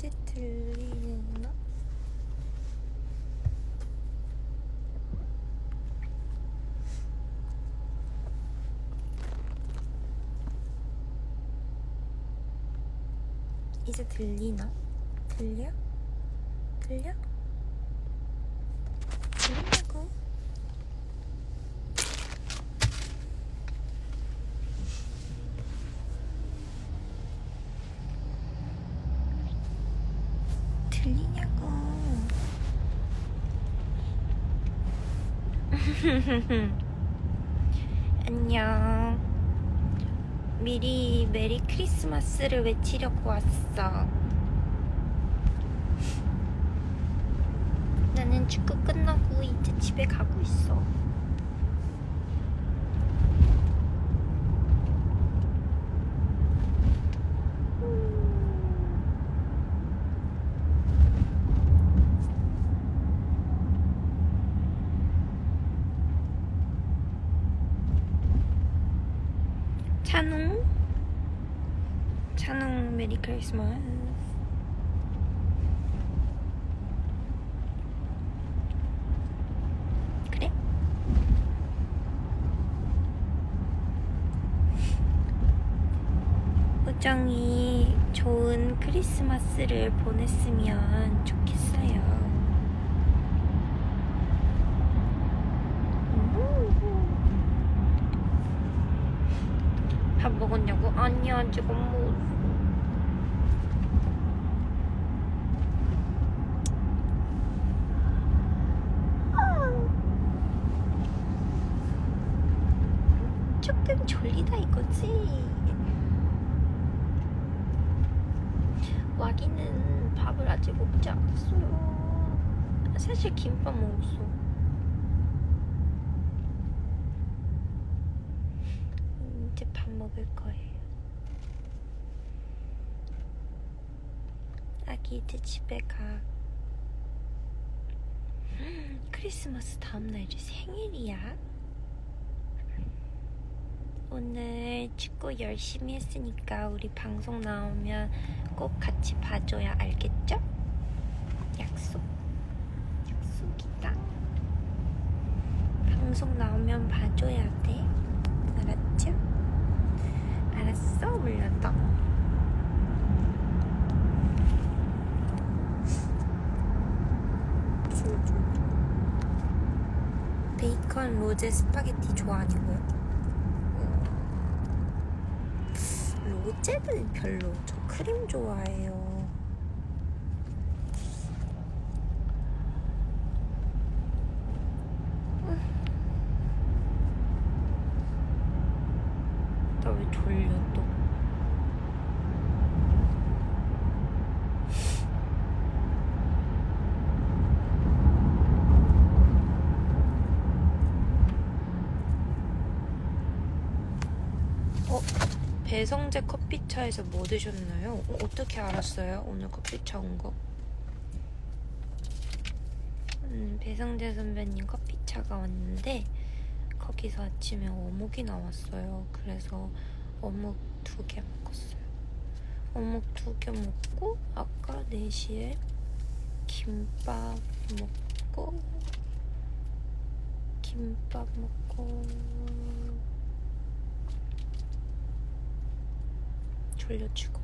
이제 들리나? 이제 들리나? 들려? 들려? 들리냐고? 들리냐고? 안녕. 미리 메리 크리스마스를 외치려고 왔어. 나는 축구 끝나고 이제 집에 가고 있어. 찬웅? 찬웅 메리 크리스마스. 그래? 우정이 좋은 크리스마스를 보냈으면 좋겠어요. 밥 먹었냐고? 아니야 지금 뭐 조금 졸리다 이거지 와기는 밥을 아직 먹지 않았어요 사실 김밥 먹었어 이제 밥 먹을 거예요. 아기 이제 집에 가. 음, 크리스마스 다음날 이제 생일이야. 오늘 축구 열심히 했으니까 우리 방송 나오면 꼭 같이 봐줘야 알겠죠? 약속. 약속이다. 방송 나오면 봐줘야 돼. 알았죠? 알았어, 몰랐다. 베이컨 로제 스파게티 좋아하냐고요? 음, 로제는 별로. 저 크림 좋아해요. 나 왜 졸려 또? 어? 배성재 커피차에서 뭐 드셨나요? 어, 어떻게 알았어요? 오늘 커피차 온 거? 음, 배성재 선배님 커피차가 왔는데 거기서 아침에 어묵이 나왔어요. 그래서 어묵 두 개 먹었어요. 어묵 두 개 먹고 아까 4시에 김밥 먹고 김밥 먹고 졸려치고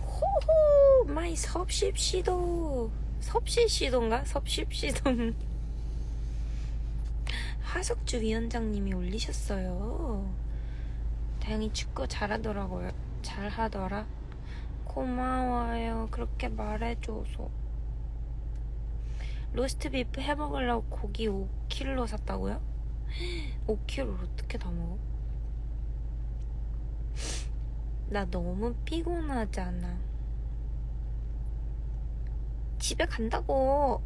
호호 마이 섭십시도 섭십시도인가? 섭십시도 하석주 위원장님이 올리셨어요. 다행히 축구 잘하더라고요. 잘하더라. 고마워요. 그렇게 말해줘서. 로스트 비프 해먹으려고 고기 5kg 샀다고요? 5kg를 어떻게 다 먹어? 나 너무 피곤하잖아. 집에 간다고.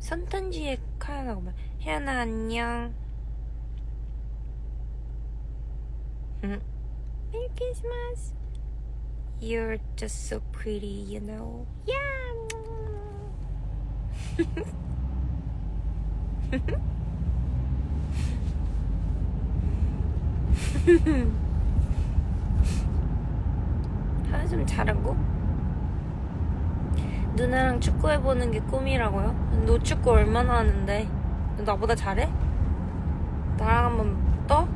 선탄지에 카야나가 말 혜연아 안녕 응? 메리 크리스마스 You're just so pretty, you know Yeah 좀 잘하고 누나랑 축구해보는 게 꿈이라고요? 너 축구 얼마나 하는데? 너 나보다 잘해? 나랑 한번 떠?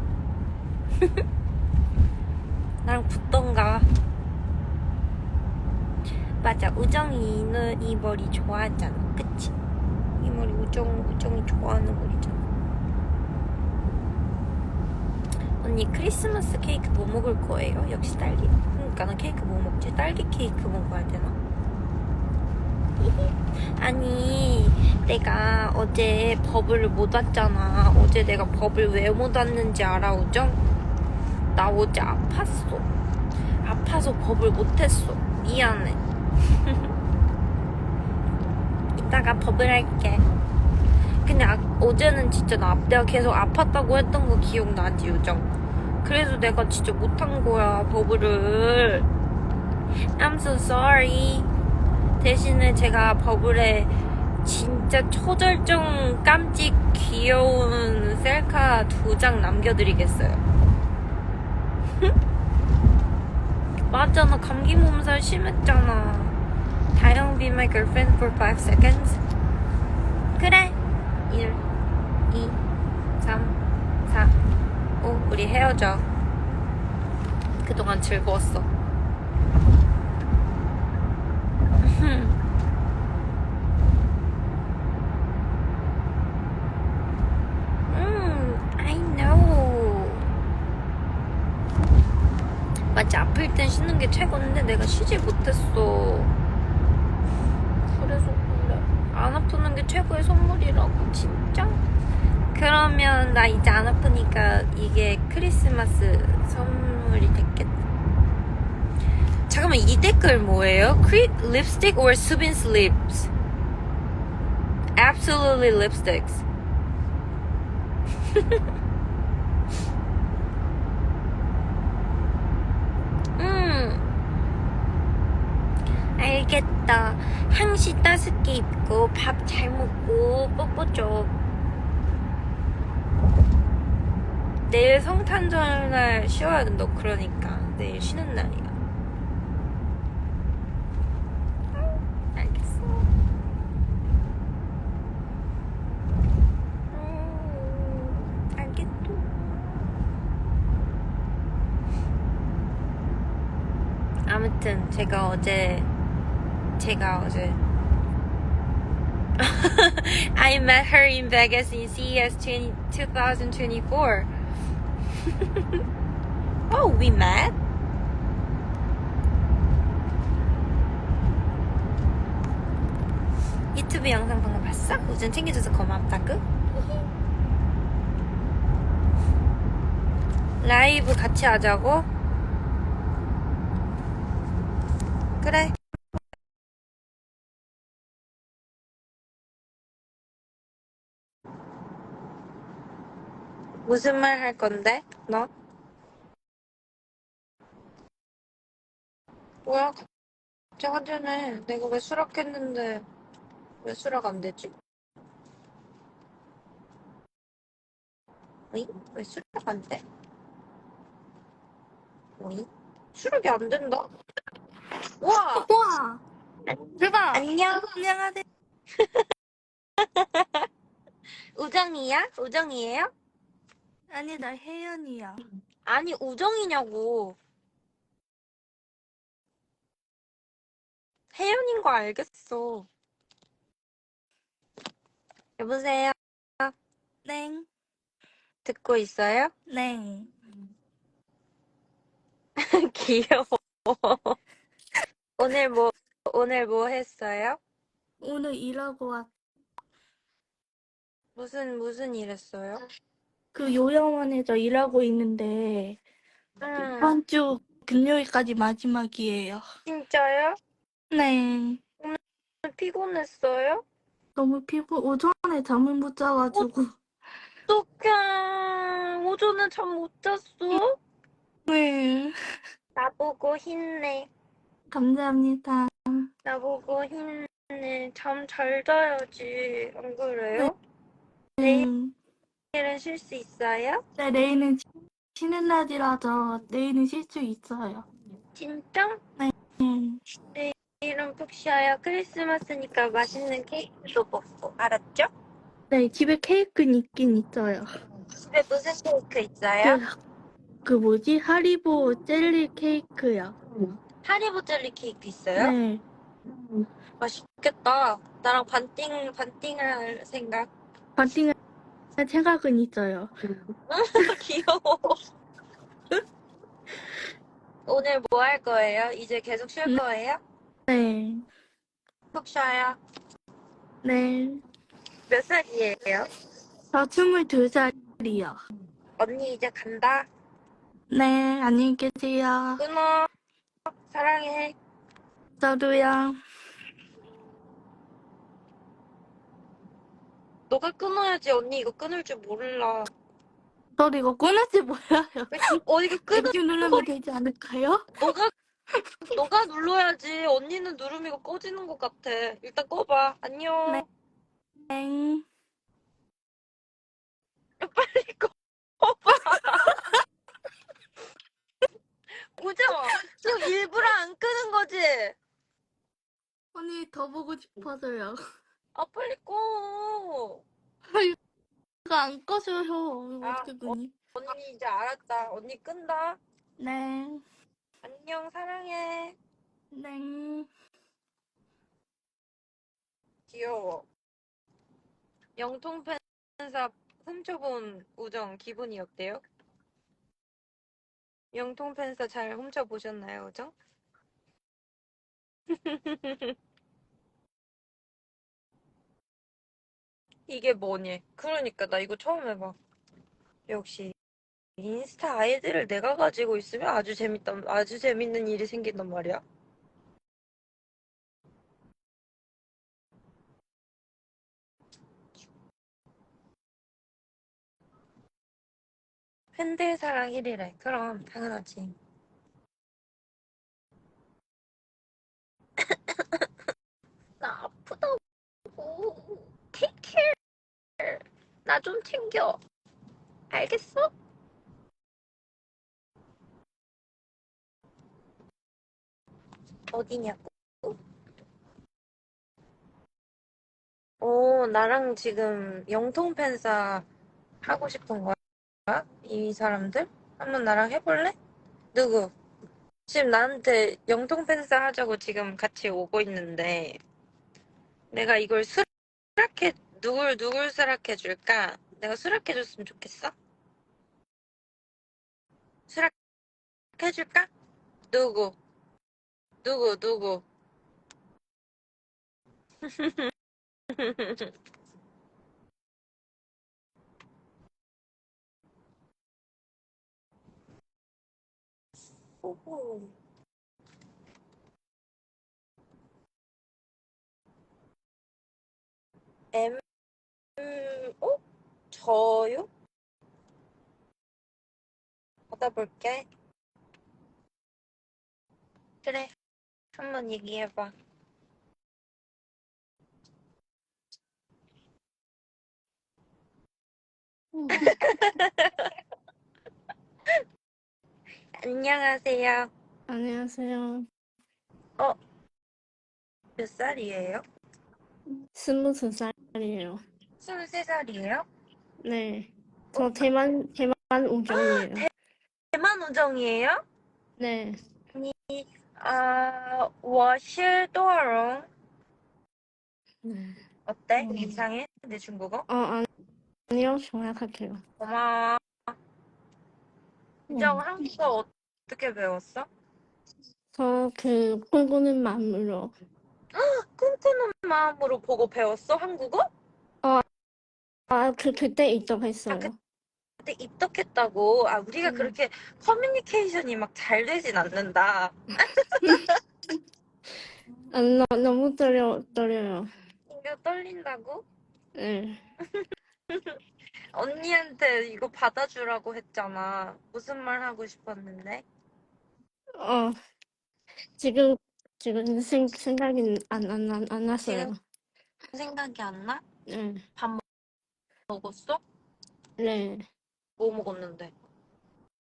나랑 붙던가 맞아 우정이 너이 머리 좋아하잖아 그치? 이 머리 우정, 우정이 좋아하는 머리잖아 언니 크리스마스 케이크 뭐 먹을 거예요? 역시 딸기 그러니까 나 케이크 뭐 먹지? 딸기 케이크 먹어야 되나? 아니 내가 어제 버블을 못 왔잖아 어제 내가 버블 왜 못 왔는지 알아 우정? 나 어제 아팠어 아파서 버블 못했어 미안해 이따가 버블 할게 근데 아- 어제는 진짜 나 내가 계속 아팠다고 했던 거 기억나지 요정? 그래서 내가 진짜 못한 거야 버블을. I'm so sorry. 대신에 제가 버블에 진짜 초절정 깜찍 귀여운 셀카 두 장 남겨드리겠어요. 맞아 나 감기 몸살 심했잖아. 다영 be my girlfriend for 5 seconds. 그래 1 2 3 4 5 우리 헤어져 그동안 즐거웠어 음. 맞지 아플 땐 쉬는 게 최고인데 내가 쉬질 못했어. 그래서 그래. 안 아프는 게 최고의 선물이라고 진짜. 그러면 나 이제 안 아프니까 이게 크리스마스 선물이 됐겠다. 잠깐만 이 댓글 뭐예요? 크리 lipstick or Subin's lips? Absolutely lipsticks. 음. 알겠다. 향시 입고 밥 잘 먹고 뽀뽀 좀. 내일 성탄절날 쉬어야 된다. 그러니까 내일 쉬는 날이야. 음, 알겠어. 음, 알겠어. 아무튼 제가 어제 제가 어제 I met her in Vegas in CES 20, 2024. oh, we met? 유튜브 영상 방금 봤어? 우전 챙겨줘서 고맙다구? 라이브 같이 하자고? 그래. 무슨 말 할 건데? 너? 뭐야? 갑자기 하자네. 내가 왜 수락했는데 왜 수락 안 되지? 어이? 왜 수락 안 돼? 어이? 수락이 안 된다? 와! 우와! 대박! 안녕. 안녕하세요. 우정이야? 우정이에요? 아니, 나 혜연이야. 아니, 우정이냐고. 혜연인 거 알겠어. 여보세요? 땡, 듣고 있어요? 땡. 귀여워. 오늘 뭐, 오늘 뭐 했어요? 오늘 일하고 왔, 무슨, 무슨 일 했어요? 그 요양원에서 일하고 있는데, 음, 이번 주 금요일까지 마지막이에요. 진짜요? 네. 피곤했어요? 너무 피곤, 오전에 잠을 못 자가지고. 어떡해. 오전에 잠 못 잤어? 네. 나보고 힘내. 감사합니다. 나보고 힘내. 잠 잘 자야지. 안 그래요? 네. 음, 내일은 쉴 수 있어요? 네, 내일은 쉬- 쉬는 날이라서 내일은 쉴 수 있어요. 진짜? 네. 이름 푹 쉬어요. 크리스마스니까 맛있는 케이크도 먹고. 알았죠? 네, 집에 케이크는 있긴 있어요. 집에 무슨 케이크 있어요? 그, 그 뭐지? 하리보 젤리 케이크요. 하리보 젤리 케이크 있어요? 네. 맛있겠다. 나랑 반띵, 반띵을 할 생각. 반띵할 생각은 있어요. 귀여워. 오늘 뭐 할 거예요? 이제 계속 쉴 음. 거예요? 네. 푹 쉬어요. 네. 몇 살이에요? 저 22살이요. 언니 이제 간다. 네, 안녕히 계세요. 끊어. 사랑해. 저도요. 너가 끊어야지. 언니 이거 끊을 줄 몰라. 저도 이거 끊을지 몰라요. 어, 이거 끊어. 땡큐 누르면 되지 않을까요? 너가, 너가 눌러야지. 언니는 누르면 이거 꺼지는 것 같아. 일단 꺼봐. 안녕. 네. 땡. 빨리 꺼봐. 우정, 지금 일부러 안 끄는 거지? 언니 더 보고 싶어서요. 아, 빨리 꺼. 이거 안 꺼져요. 이거 아, 어떻게 끄니? 언니 이제 알았다. 언니 끈다. 네. 안녕, 사랑해. 네. 귀여워. 영통 팬사 훔쳐본 우정 기분이 어때요? 영통 팬사 잘 훔쳐보셨나요, 우정? 이게 뭐니? 그러니까 나 이거 처음 해봐. 역시 인스타 아이디를 내가 가지고 있으면 아주 재밌단, 아주 재밌는 일이 생긴단 말이야. 팬들 사랑 1위래. 그럼 당연하지. 나 아프다고. Take care. 나 좀 챙겨. 알겠어? 어디냐고. 어, 나랑 지금 영통 팬사 하고 싶은 거야? 이 사람들? 한번 나랑 해볼래? 누구? 지금 나한테 영통 팬사 하자고 지금 같이 오고 있는데 내가 이걸 수락해 누굴 누굴 수락해 줄까? 내가 수락해 줬으면 좋겠어? 수락해 줄까? 누구? 누구 누구? 오호. M, 어? 저요? 받아볼게. 그래. 한번 얘기해봐. 안녕하세요. 안녕하세요. 몇 살이에요? 스무 두 살이에요. 23살이에요? 네. 저 대만, 대만 우정이에요. 대만 우정이에요? 네. 啊，我是多荣。 네. 어때? 음. 이상해? 내 중국어? 어, 아니, 아니요. 정확할게요. 고마워. 우정 음. 한국어 어떻게 배웠어? 저 그, 꿈꾸는 마음으로. 꿈꾸는 마음으로 보고 배웠어? 한국어? 아, 그, 그때 입덕했어요. 그때 입덕했다고. 아, 우리가 음. 그렇게 커뮤니케이션이 막 잘 되진 않는다. 아, 너, 너무 떨려, 떨려요. 이거 떨린다고? 네. 언니한테 이거 받아주라고 했잖아. 무슨 말 하고 싶었는데? 어, 지금, 지금 생, 생각이 안, 안, 안, 안 났어요. 생각이 안 나? 네. 먹었어? 네. 뭐 먹었는데?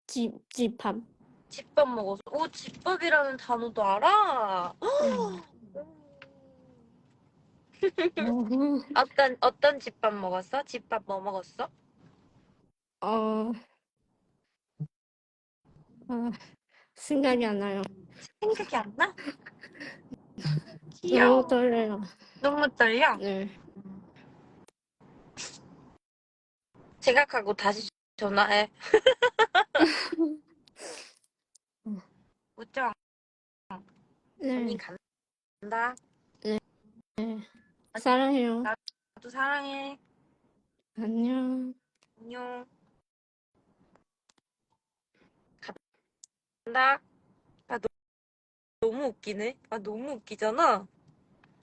집, 집밥. 집밥 먹었어. 오, 집밥이라는 단어도 알아? 응. 어, 어떤, 어떤 집밥 먹었어? 집밥 뭐 먹었어? 어, 어, 생각이 안 나요. 생각이 안 나? 너무 귀여워. 떨려요. 너무 떨려? 네. 생각하고 다시 전화해. 우정, 언니 네. 간다. 네. 사랑해요. 나도 사랑해. 안녕. 안녕. 간다. 아, 너, 너무 웃기네. 아, 너무 웃기잖아.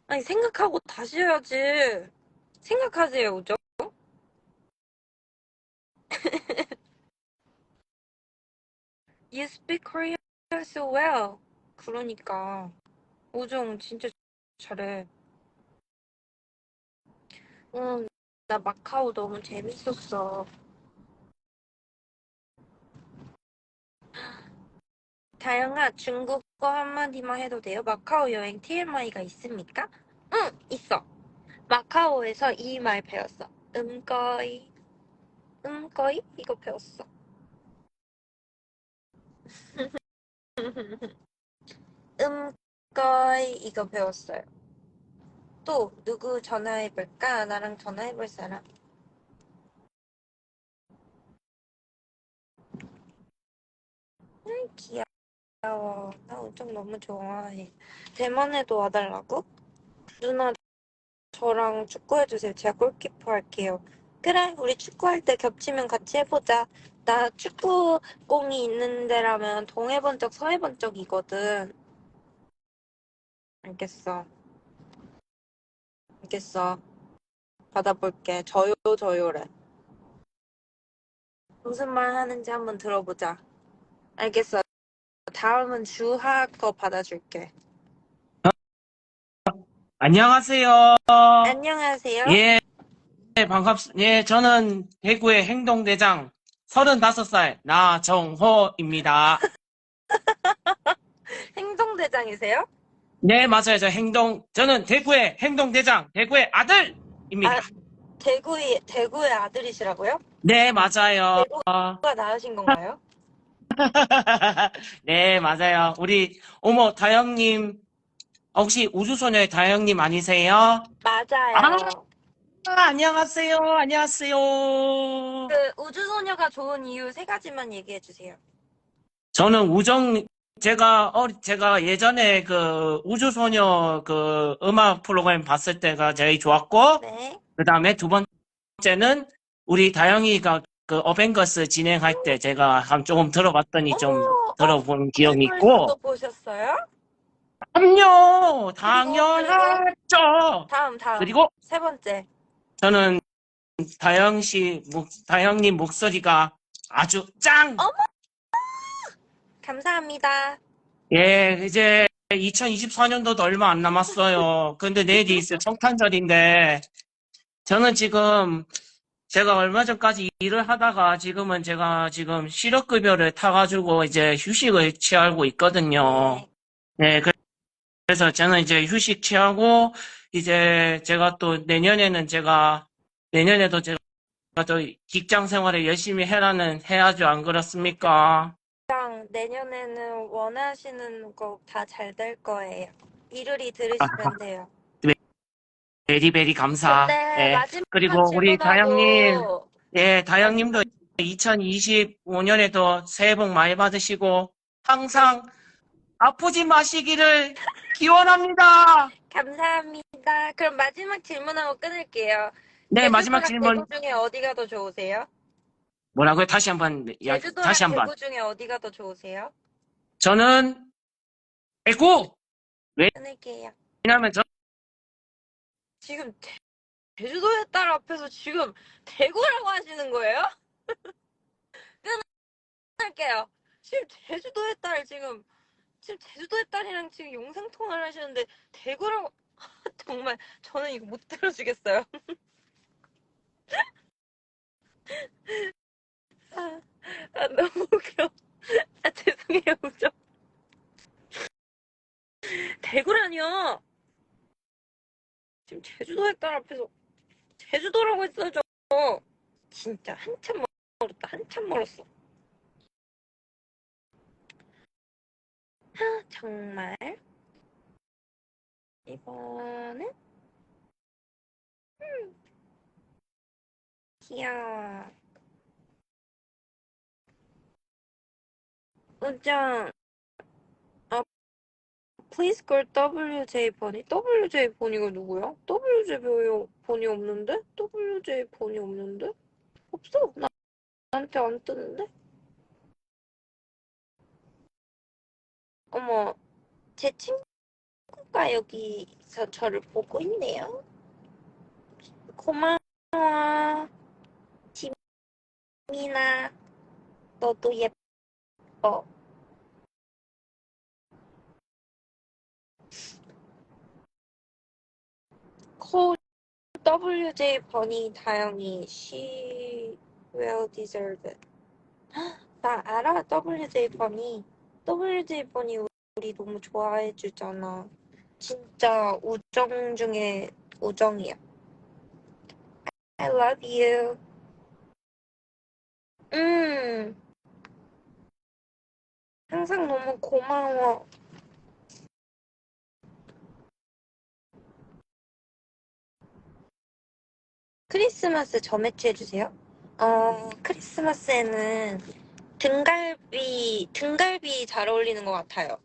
아니, 생각하고 다시 해야지. 생각하세요, 우정. You speak Korean so well. 그러니까. 우정 진짜 잘해. 응, 나 마카오 너무 재밌었어. 다영아, 중국어 한마디만 해도 돼요? 마카오 여행 TMI가 있습니까? 응, 있어. 마카오에서 이 말 배웠어. 음거이. 음거이? 이거 배웠어. 음거이 이거 배웠어요. 또 누구 전화해볼까? 나랑 전화해볼 사람. 응, 귀여워. 나 우정 너무 좋아해. 대만에도 와달라고? 누나, 저랑 축구해주세요. 제가 골키퍼 할게요. 그래, 우리 축구할 때 겹치면 같이 해보자. 나 축구공이 있는 데라면 동해본 적, 서해본 적이거든. 알겠어. 알겠어. 받아볼게. 저요, 저요래. 무슨 말 하는지 한번 들어보자. 알겠어. 다음은 주하 거 받아줄게. 안녕하세요. 안녕하세요. 예, 반갑습니다. 예, 저는 대구의 행동대장 35살 나정호입니다. 행동대장이세요? 네, 맞아요. 저 행동, 저는 대구의 행동대장, 대구의 아들입니다. 아. 대구의, 대구의 아들이시라고요? 네, 맞아요. 어, 누가 낳으신 건가요? 네, 맞아요. 우리, 어머, 다영님, 혹시 우주소녀의 다영님 아니세요? 맞아요. 아, 안녕하세요. 안녕하세요. 그 우주소녀가 좋은 이유 세 가지만 얘기해 주세요. 저는 우정, 제가, 어, 제가 예전에 그 우주소녀 그 음악 프로그램 봤을 때가 제일 좋았고, 네. 그 다음에 두 번째는 우리 다영이가 그 어벤져스 진행할 때 제가 한 조금 들어봤더니 좀 어머, 들어본 기억이 또 있고, 보셨어요? 그럼요! 당연하죠! 다음 다음 그리고 세 번째. 저는 다영 씨, 목, 다영님 목소리가 아주 짱! 어? 감사합니다. 예, 이제 2024년도도 얼마 안 남았어요. 근데 내일이 있어요. 성탄절인데, 저는 지금, 제가 얼마 전까지 일을 하다가 지금은 제가 지금 실업급여를 타가지고 이제 휴식을 취하고 있거든요. 네. 네, 그- 그래서 저는 이제 휴식 취하고, 이제 제가 또 내년에는 제가, 내년에도 제가 또 직장 생활을 열심히 해라는, 해야죠. 안 그렇습니까? 그냥 내년에는 원하시는 거 다 잘 될 거예요. 이루리 들으시면 돼요. 베리베리 감사. 근데 예. 마지막 그리고 우리 질문하고 다영님, 예, 다영님도 2025년에도 새해 복 많이 받으시고 항상 아프지 마시기를 기원합니다. 감사합니다. 그럼 마지막 질문하고 끊을게요. 네, 마지막 질문 대구 중에 어디가 더 좋으세요? 뭐라고요? 다시 한번 야, 제주도랑 다시 한번. 대구 중에 어디가 더 좋으세요? 저는 대구. 끊을게요. 왜냐면 저 지금 제- 제주도의 딸 앞에서 지금 대구라고 하시는 거예요? 끊을게요. 지금 제주도의 딸 지금 지금 제주도의 딸이랑 지금 영상 통화를 하시는데 대구라고 정말 저는 이거 못 들어주겠어요. 아, 아, 너무 웃겨. 아, 죄송해요, 우정. 대구라니요. 지금 제주도 햇살 앞에서 제주도라고 했어요, 저. 진짜 한참 멀었다, 한참 멀었어. 정말. 이번엔 음. 귀여워. 우정. 아, call WJ 번이. WJ 번이가 누구야? WJ 번이 없는데? WJ 번이 없는데? 없어. 나, 나한테 안 뜨는데? 어머, 제 친구가 여기서 저를 보고 있네요. 고마워. 지민아, 너도 예뻐. 코 WJ 버니 다영이 she well deserved. 헉, 나 알아 WJ 버니. 버니 우리 너무 좋아해 주잖아. 진짜 우정 중에 우정이야. I love you. 음. 항상 너무 고마워. 크리스마스 저 매치 해주세요. 어, 크리스마스에는 등갈비, 등갈비 잘 어울리는 것 같아요.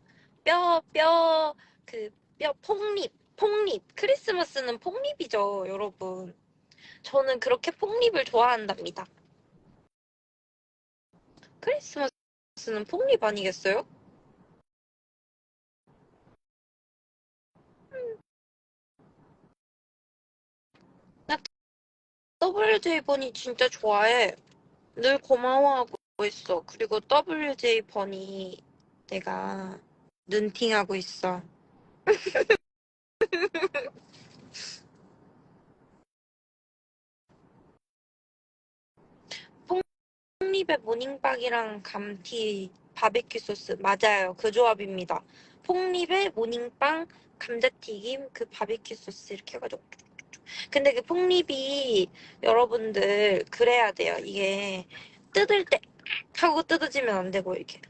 뼈, 뼈, 그, 뼈, 폭립, 폭립. 크리스마스는 폭립이죠, 여러분. 저는 그렇게 폭립을 좋아한답니다. 크리스마스는 폭립 아니겠어요? WJ 번이 진짜 좋아해. 늘 고마워하고 있어. 그리고 WJ 번이 내가 눈팅하고 있어. 폭립의 모닝빵이랑 감튀 바베큐 소스 맞아요. 그 조합입니다. 폭립의 모닝빵 감자튀김 그 바베큐 소스 이렇게 해가지고. 근데 그 폭립이 여러분들 그래야 돼요. 이게 뜯을 때 하고 뜯어지면 안 되고 이렇게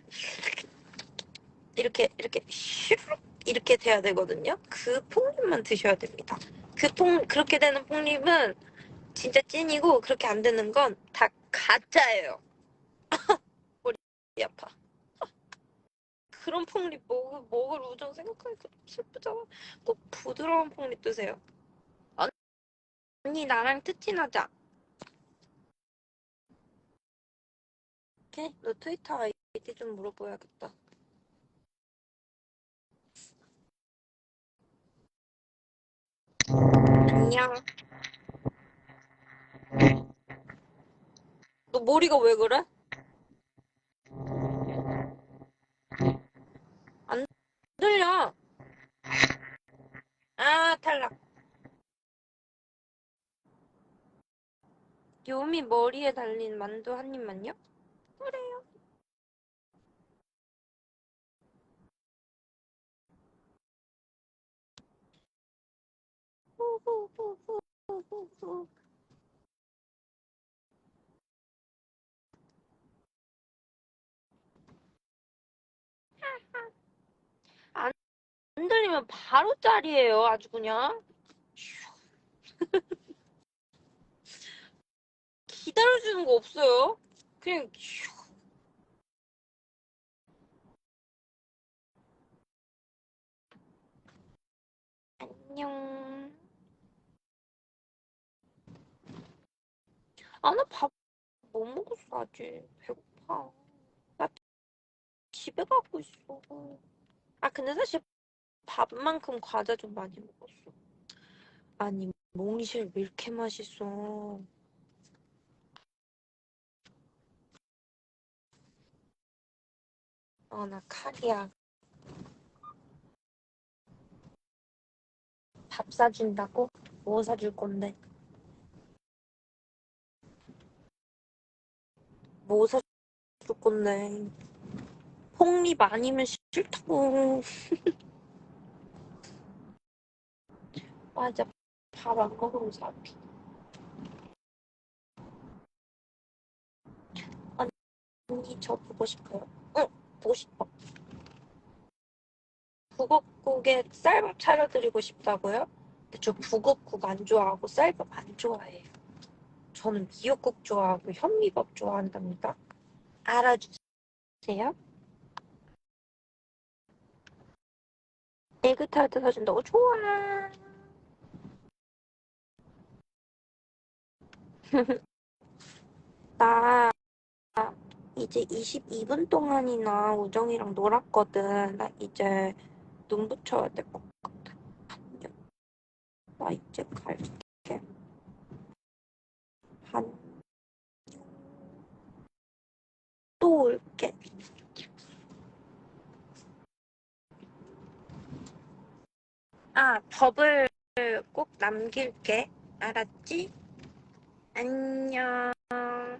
이렇게 이렇게 슈룩 이렇게 돼야 되거든요. 그 폭립만 드셔야 됩니다. 그 폭 그렇게 되는 폭립은 진짜 찐이고 그렇게 안 되는 건 다 가짜예요. 머리 아파. 그런 폭립 먹을, 먹을 우정 생각하니까 슬프잖아. 꼭 부드러운 폭립 드세요. 언니 나랑 특친하자. 오케이? 너 트위터 아이디 좀 물어봐야겠다. 안녕. 너 머리가 왜 그래? 안 들려. 아, 탈락. 요미 머리에 달린 만두 한 입만요? 그래요. 후후후후후후. 안 들리면 바로 짤이에요, 아주 그냥. 기다려주는 거 없어요. 그냥 슉. 안녕. 아, 나밥못 먹었어, 아직. 배고파. 나 집에 가고 있어. 아, 근데 사실 밥만큼 과자 좀 많이 먹었어. 아니, 몽실 왜 이렇게 맛있어? 어, 나 칼이야. 밥 사준다고? 뭐 사줄 건데? 뭐 사줄 건데? 폭립 아니면 싫다고. 맞아. 밥 안 먹으면 사피. 언니 저 보고 싶어요. 응, 보고 싶어. 북엇국에 쌀밥 차려드리고 싶다고요? 근데 저 북엇국 안 좋아하고 쌀밥 안 좋아해요. 저는 미역국 좋아하고 현미밥 좋아한답니다. 알아주세요. 에그타르트 사준다고 좋아. 나 이제 22분 동안이나 우정이랑 놀았거든. 나 이제 눈 붙여야 될 것 같아. 안녕. 나 이제 갈게. 안녕. 또 올게. 아, 법을 꼭 남길게. 알았지? 안녕.